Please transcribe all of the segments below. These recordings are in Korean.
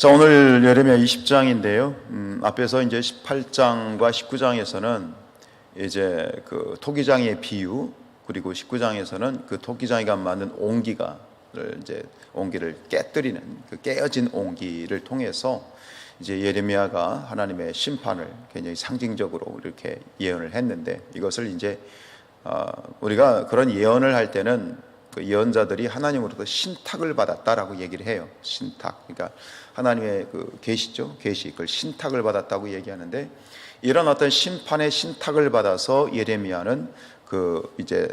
자, 오늘 예레미야 20장인데요. 음, 앞에서 이제 18장과 19장에서는 이제 그 토기장의 비유 그리고 19장에서는 그 토기장이가 만든 옹기가 이제 옹기를 깨뜨리는 그 깨어진 옹기를 통해서 이제 예레미야가 하나님의 심판을 굉장히 상징적으로 이렇게 예언을 했는데 이것을 이제 어, 우리가 그런 예언을 할 때는 그 예언자들이 하나님으로부터 신탁을 받았다라고 얘기를 해요. 신탁. 그러니까 하나님의 그 계시죠. 계시 그걸 신탁을 받았다고 얘기하는데 이런 어떤 심판의 신탁을 받아서 예레미야는 그 이제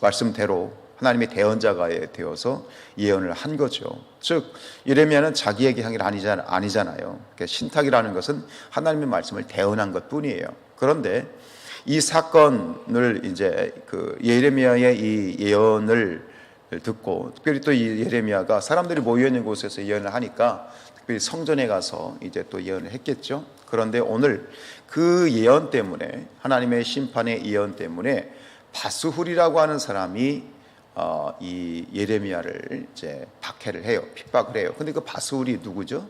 말씀대로 하나님의 대언자가 되어서 예언을 한 거죠. 즉 예레미야는 자기에게 한게 아니잖아요. 그러니까 신탁이라는 것은 하나님의 말씀을 대언한 것뿐이에요. 그런데 이 사건을 이제 그 예레미야의 이 예언을 듣고 특별히 또 이 예레미야가 사람들이 모여 있는 곳에서 예언을 하니까 특별히 성전에 가서 이제 또 예언을 했겠죠. 그런데 오늘 그 예언 때문에 하나님의 심판의 예언 때문에 바스훌이라고 하는 사람이 어, 이 예레미야를 이제 박해를 해요. 핍박을 해요. 근데 그 바스훌이 누구죠?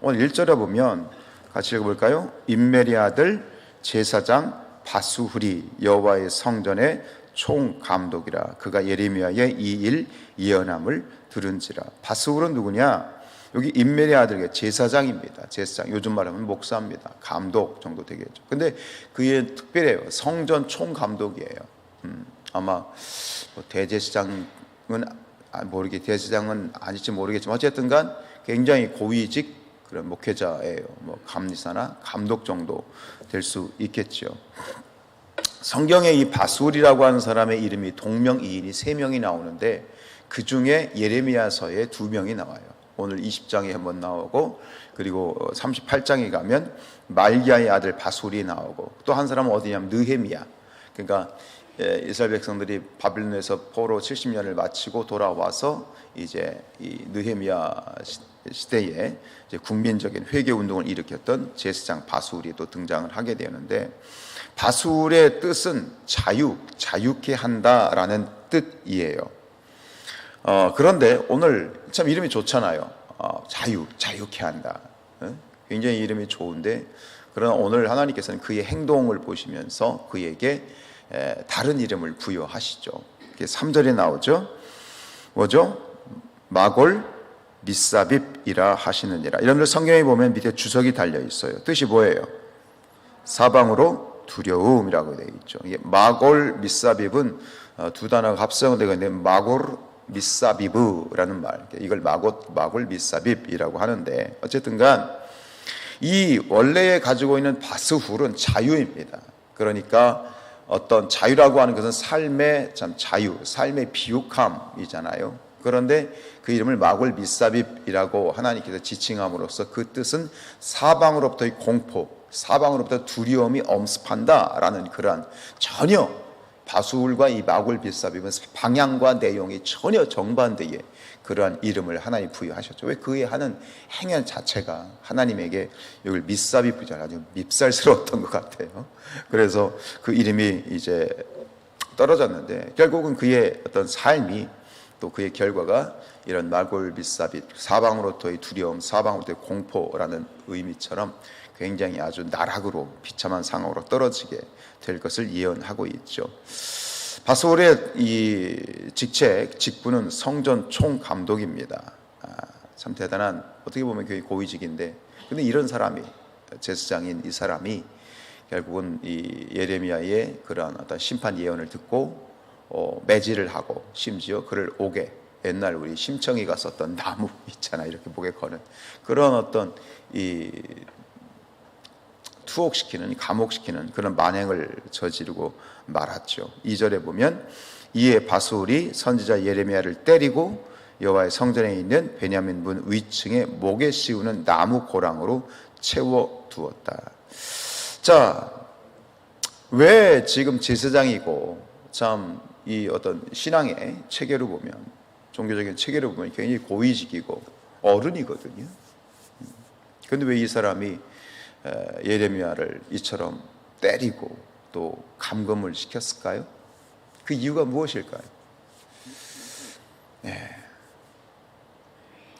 오늘 1절에 보면 같이 읽어볼까요? 임메리 아들 제사장 바수훌이 여호와의 성전의 총감독이라 그가 예레미야의 이 일 예언함을 들은지라. 바수훌은 누구냐? 여기 인멜의 아들 제사장입니다. 제사장. 요즘 말하면 목사입니다. 감독 정도 되겠죠. 근데 그의 특별해요. 성전 총감독이에요. 음, 아마 뭐 대제사장은 아, 모르게 대제사장은 아닐지 모르겠지만 어쨌든간 굉장히 고위직 그런 목회자예요. 뭐 감리사나 감독 정도 될 수 있겠죠. 성경에 이 바술이라고 하는 사람의 이름이 동명이인이 세 명이 나오는데 그 중에 예레미야서에 두 명이 나와요. 오늘 20장에 한번 나오고 그리고 38장에 가면 말기야의 아들 바술이 나오고 또 한 사람은 어디냐면 느헤미야. 그러니까 예, 이스라엘 백성들이 바빌론에서 포로 70년을 마치고 돌아와서 이제 이 느헤미야 시대에 국민적인 회개 운동을 일으켰던 제사장 바술이 또 등장을 하게 되는데 바술의 뜻은 자유, 자유케 한다라는 뜻이에요. 어, 그런데 오늘 참 이름이 좋잖아요. 어, 자유, 자유케 한다. 어? 굉장히 이름이 좋은데 그러나 오늘 하나님께서는 그의 행동을 보시면서 그에게 에, 다른 이름을 부여하시죠. 3절에 나오죠. 뭐죠? 마골 미사빕이라 하시느니라. 이런 성경에 보면 밑에 주석이 달려 있어요. 뜻이 뭐예요? 사방으로 두려움이라고 되어 있죠. 이게 마골 미사빕은 어, 두 단어가 합성되고 있는데 마골 미사비브라는 말. 이걸 마골 마골 미사빕이라고 하는데 어쨌든간 이 원래에 가지고 있는 바스훌은 자유입니다. 그러니까 어떤 자유라고 하는 것은 삶의 참 자유, 삶의 비육함이잖아요. 그런데 그 이름을 마골 미사빕이라고 하나님께서 지칭함으로써 그 뜻은 사방으로부터의 공포, 사방으로부터 두려움이 엄습한다라는 그러한 전혀 바수울과 이 마골 미사빕은 방향과 내용이 전혀 정반대의 그러한 이름을 하나님 부여하셨죠. 왜 그의 하는 행위 자체가 하나님에게 이걸 미사비프잖 아주 밉살스러웠던 것 같아요. 그래서 그 이름이 이제 떨어졌는데 결국은 그의 어떤 삶이 또 그의 결과가 이런 마골 비사빗 사방으로부터의 두려움, 사방으로부터의 공포라는 의미처럼 굉장히 아주 나락으로 비참한 상황으로 떨어지게 될 것을 예언하고 있죠. 바솔의 이 직책, 직분은 성전 총감독입니다. 아, 참 대단한 어떻게 보면 굉장히 고위직인데, 근데 이런 사람이 제사장인 이 사람이 결국은 이 예레미야의 그러한 어떤 심판 예언을 듣고 어, 매질을 하고 심지어 그를 오게 옛날 우리 심청이가 썼던 나무 있잖아 이렇게 목에 거는 그런 어떤 이 투옥시키는 감옥시키는 그런 만행을 저지르고 말았죠. 2절에 보면 이에 바술이 선지자 예레미야를 때리고 여호와의 성전에 있는 베냐민 문 위층에 목에 씌우는 나무 고랑으로 채워 두었다. 자, 왜 지금 제사장이고 참 이 어떤 신앙의 체계로 보면 종교적인 체계로 보면 굉장히 고위직이고 어른이거든요. 그런데 왜 이 사람이 예레미야를 이처럼 때리고 또 감금을 시켰을까요? 그 이유가 무엇일까요? 네.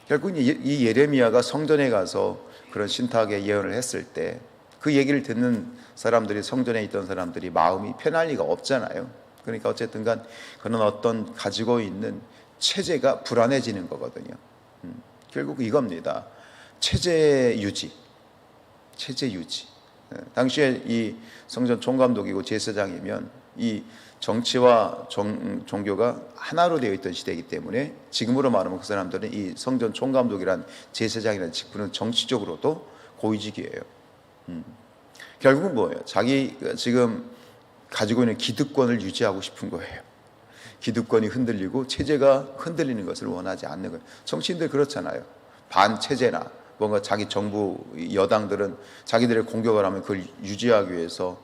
결국 이이 예레미야가 성전에 가서 그런 신탁의 예언을 했을 때 그 얘기를 듣는 사람들이 성전에 있던 사람들이 마음이 편할 리가 없잖아요. 그러니까 어쨌든 간 그런 어떤 가지고 있는 체제가 불안해지는 거거든요. 음, 결국 이겁니다. 체제 유지, 체제 유지. 예, 당시에 이 성전 총감독이고 제사장이면 이 정치와 정, 종교가 하나로 되어 있던 시대이기 때문에 지금으로 말하면 그 사람들은 이 성전 총감독이란 제사장이라는 직분은 정치적으로도 고위직이에요. 음. 결국은 뭐예요? 자기 지금 가지고 있는 기득권을 유지하고 싶은 거예요. 기득권이 흔들리고 체제가 흔들리는 것을 원하지 않는 거예요. 정치인들 그렇잖아요. 반체제나 뭔가 자기 정부 여당들은 자기들의 공격을 하면 그걸 유지하기 위해서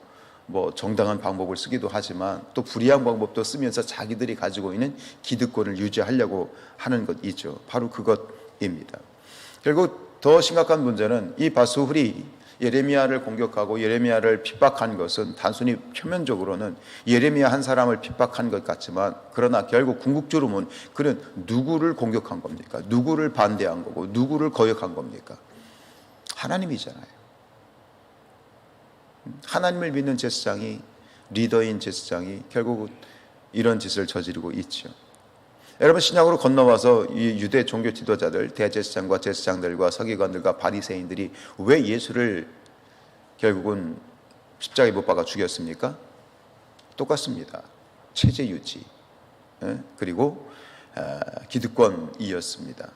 뭐 정당한 방법을 쓰기도 하지만 또 불이한 방법도 쓰면서 자기들이 가지고 있는 기득권을 유지하려고 하는 것 있죠. 바로 그것입니다. 결국 더 심각한 문제는 이 바수훌이 예레미야를 공격하고 예레미야를 핍박한 것은 단순히 표면적으로는 예레미야 한 사람을 핍박한 것 같지만 그러나 결국 궁극적으로 보면 그는 누구를 공격한 겁니까? 누구를 반대한 거고 누구를 거역한 겁니까? 하나님이잖아요. 하나님을 믿는 제사장이 리더인 제사장이 결국 이런 짓을 저지르고 있죠. 여러분 신약으로 건너와서 이 유대 종교 지도자들 대제사장과 제사장들과 서기관들과 바리새인들이 왜 예수를 결국은 십자가에 못 박아 죽였습니까? 똑같습니다. 체제 유지 예? 그리고 아, 기득권이었습니다.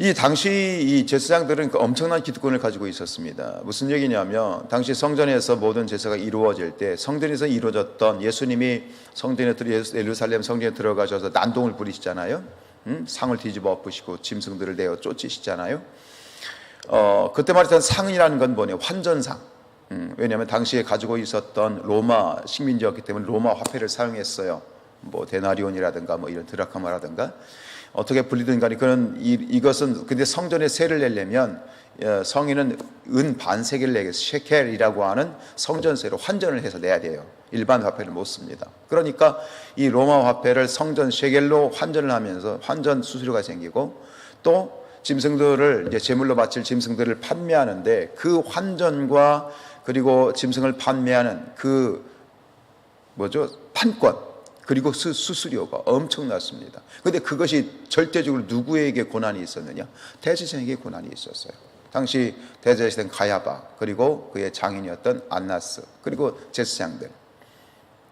이 당시 이 제사장들은 그 엄청난 기득권을 가지고 있었습니다. 무슨 얘기냐면 당시 성전에서 모든 제사가 이루어질 때 성전에서 이루어졌던 예수님이 성전에 들어 예루살렘 성전에 들어가셔서 난동을 부리시잖아요. 음? 상을 뒤집어 엎으시고 짐승들을 내어 쫓으시잖아요. 어, 그때 말했던 상이라는 건 뭐냐 환전상. 음, 왜냐하면 당시에 가지고 있었던 로마 식민지였기 때문에 로마 화폐를 사용했어요. 뭐 데나리온이라든가 뭐 이런 드라카마라든가 어떻게 불리든 간에 그런 이, 이것은 근데 성전에 세를 내려면 어, 성인은 은 반세계를 내겠어 셰켈이라고 하는 성전세로 환전을 해서 내야 돼요. 일반 화폐를 못 씁니다. 그러니까 이 로마 화폐를 성전 셰겔로 환전을 하면서 환전 수수료가 생기고 또 짐승들을 이제 제물로 바칠 짐승들을 판매하는데 그 환전과 그리고 짐승을 판매하는 그 뭐죠 판권 그리고 수, 수수료가 엄청났습니다. 그런데 그것이 절대적으로 누구에게 고난이 있었느냐? 대제사장에게 고난이 있었어요. 당시 대제사장 가야바 그리고 그의 장인이었던 안나스 그리고 제사장들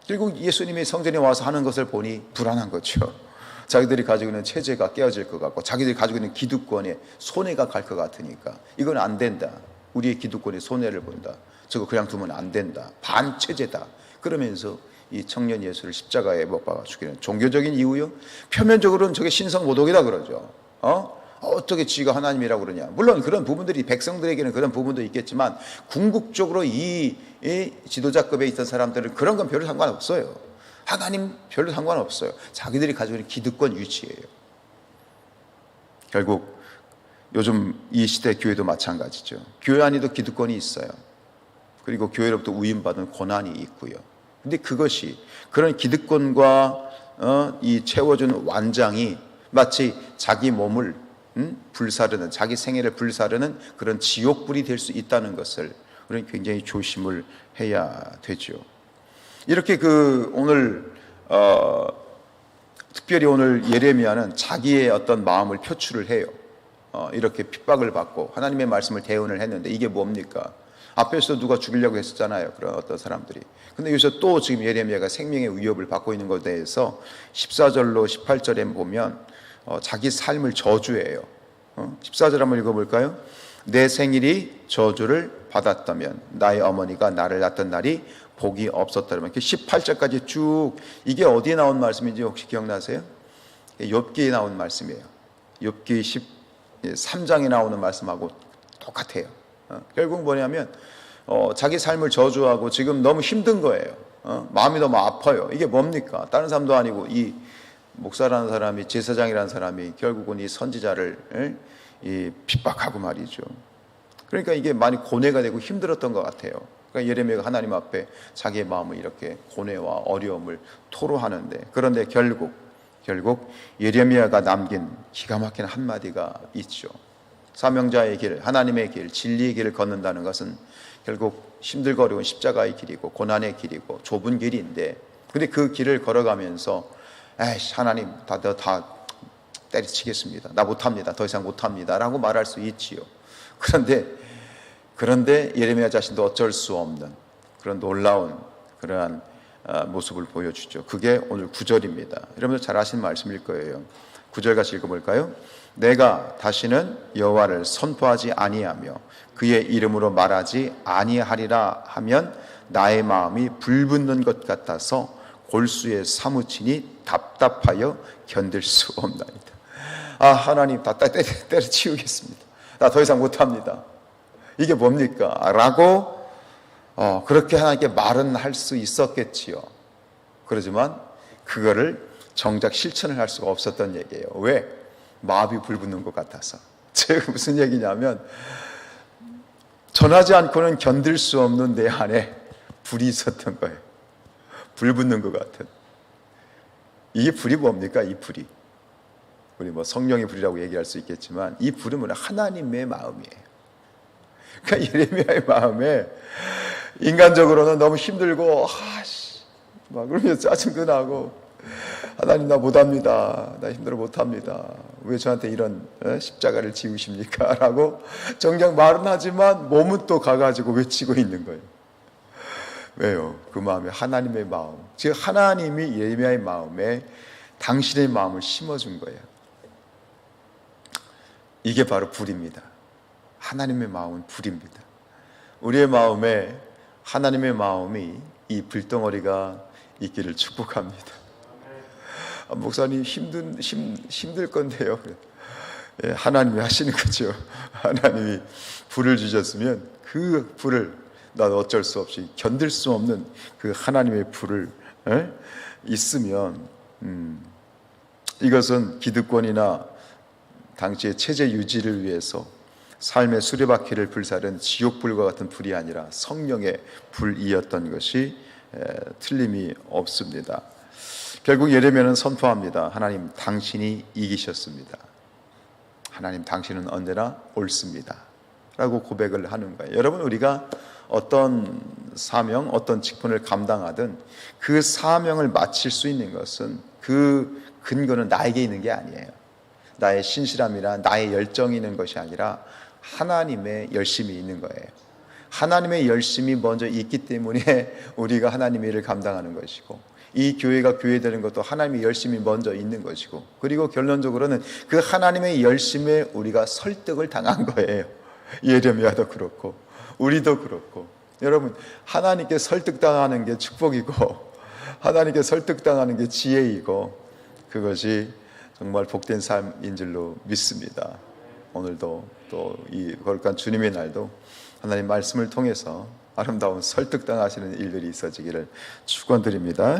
결국 예수님이 성전에 와서 하는 것을 보니 불안한 거죠. 자기들이 가지고 있는 체제가 깨어질 것 같고 자기들이 가지고 있는 기득권에 손해가 갈 것 같으니까 이건 안 된다. 우리의 기득권에 손해를 본다. 저거 그냥 두면 안 된다. 반체제다. 그러면서 이 청년 예수를 십자가에 못 박아 죽이는 종교적인 이유요? 표면적으로는 저게 신성 모독이다 그러죠. 어? 어떻게 지가 하나님이라고 그러냐. 물론 그런 부분들이 백성들에게는 그런 부분도 있겠지만 궁극적으로 이, 이 지도자급에 있던 사람들은 그런 건 별로 상관없어요. 하나님 별로 상관없어요. 자기들이 가지고 있는 기득권 유치예요. 결국 요즘 이 시대 교회도 마찬가지죠. 교회 안에도 기득권이 있어요. 그리고 교회로부터 위임받은 권한이 있고요. 근데 그것이 그런 기득권과 어, 이 채워주는 완장이 마치 자기 몸을 음? 불사르는 자기 생애를 불사르는 그런 지옥불이 될 수 있다는 것을 우리는 굉장히 조심을 해야 되죠. 이렇게 그 오늘 어, 특별히 오늘 예레미야는 자기의 어떤 마음을 표출을 해요. 어, 이렇게 핍박을 받고 하나님의 말씀을 대언을 했는데 이게 뭡니까? 앞에서 누가 죽이려고 했었잖아요. 그런 어떤 사람들이. 근데 여기서 또 지금 예레미야가 생명의 위협을 받고 있는 것에 대해서 14절로 18절에 보면 어, 자기 삶을 저주해요. 어? 14절 한번 읽어볼까요? 내 생일이 저주를 받았다면 나의 어머니가 나를 낳던 날이 복이 없었다면 18절까지 쭉 이게 어디에 나온 말씀인지 혹시 기억나세요? 욥기에 나온 말씀이에요. 욥기 13장에 나오는 말씀하고 똑같아요. 어, 결국 뭐냐면 어, 자기 삶을 저주하고 지금 너무 힘든 거예요. 어, 마음이 너무 아파요. 이게 뭡니까? 다른 사람도 아니고 이 목사라는 사람이 제사장이라는 사람이 결국은 이 선지자를 이 핍박하고 말이죠. 그러니까 이게 많이 고뇌가 되고 힘들었던 것 같아요. 그러니까 예레미야가 하나님 앞에 자기의 마음을 이렇게 고뇌와 어려움을 토로하는데 그런데 결국 결국 예레미야가 남긴 기가 막힌 한마디가 있죠. 사명자의 길, 하나님의 길, 진리의 길을 걷는다는 것은 결국 힘들거리고 십자가의 길이고 고난의 길이고 좁은 길인데 근데 그 길을 걸어가면서 에이씨 하나님 다, 다, 다 때려치겠습니다. 나 못합니다. 더 이상 못합니다. 라고 말할 수 있지요. 그런데 그런데 예레미야 자신도 어쩔 수 없는 그런 놀라운 그러한 아, 모습을 보여주죠. 그게 오늘 구절입니다. 여러분들 잘 아시는 말씀일 거예요. 구절 같이 읽어볼까요? 내가 다시는 여호와를 선포하지 아니하며 그의 이름으로 말하지 아니하리라 하면 나의 마음이 불붙는 것 같아서 골수에 사무치니 답답하여 견딜 수 없나이다. 아 하나님 다 때려, 때려치우겠습니다. 나 더 이상 못합니다. 이게 뭡니까? 라고 어, 그렇게 하나님께 말은 할 수 있었겠지요. 그러지만 그거를 정작 실천을 할 수가 없었던 얘기예요. 왜? 마음이 불붙는 것 같아서. 제가 무슨 얘기냐면 전하지 않고는 견딜 수 없는 내 안에 불이 있었던 거예요. 불 붙는 것 같은. 이게 불이 뭡니까? 이 불이. 우리 뭐 성령의 불이라고 얘기할 수 있겠지만 이 불은? 하나님의 마음이에요. 그러니까 예레미야의 마음에 인간적으로는 너무 힘들고 아씨 막 그러면서 짜증도 나고 하나님 나 못합니다. 나 힘들어 못합니다. 왜 저한테 이런 어? 십자가를 지우십니까? 라고 정작 말은 하지만 몸은 또 가가지고 외치고 있는 거예요. 왜요? 그 마음에 하나님의 마음, 즉 하나님이 예레미야의 마음에 당신의 마음을 심어준 거예요. 이게 바로 불입니다. 하나님의 마음은 불입니다. 우리의 마음에 하나님의 마음이 이 불덩어리가 있기를 축복합니다. 아, 목사님 힘든 힘, 힘들 건데요. 예, 하나님이 하시는 거죠. 하나님이 불을 주셨으면 그 불을 난 어쩔 수 없이 견딜 수 없는 그 하나님의 불을 에? 있으면 음, 이것은 기득권이나 당시의 체제 유지를 위해서 삶의 수레바퀴를 불사른 지옥불과 같은 불이 아니라 성령의 불이었던 것이 에, 틀림이 없습니다. 결국 예레미야는 선포합니다. 하나님 당신이 이기셨습니다. 하나님 당신은 언제나 옳습니다. 라고 고백을 하는 거예요. 여러분 우리가 어떤 사명, 어떤 직분을 감당하든 그 사명을 마칠 수 있는 것은 그 근거는 나에게 있는 게 아니에요. 나의 신실함이나 나의 열정이 있는 것이 아니라 하나님의 열심이 있는 거예요. 하나님의 열심이 먼저 있기 때문에 우리가 하나님의 일을 감당하는 것이고 이 교회가 교회되는 것도 하나님의 열심이 먼저 있는 것이고 그리고 결론적으로는 그 하나님의 열심에 우리가 설득을 당한 거예요. 예레미야도 그렇고 우리도 그렇고 여러분 하나님께 설득당하는 게 축복이고 하나님께 설득당하는 게 지혜이고 그것이 정말 복된 삶인 줄로 믿습니다. 오늘도 또 이 거룩한 주님의 날도 하나님 말씀을 통해서 아름다운 설득당하시는 일들이 있어지기를 축원드립니다.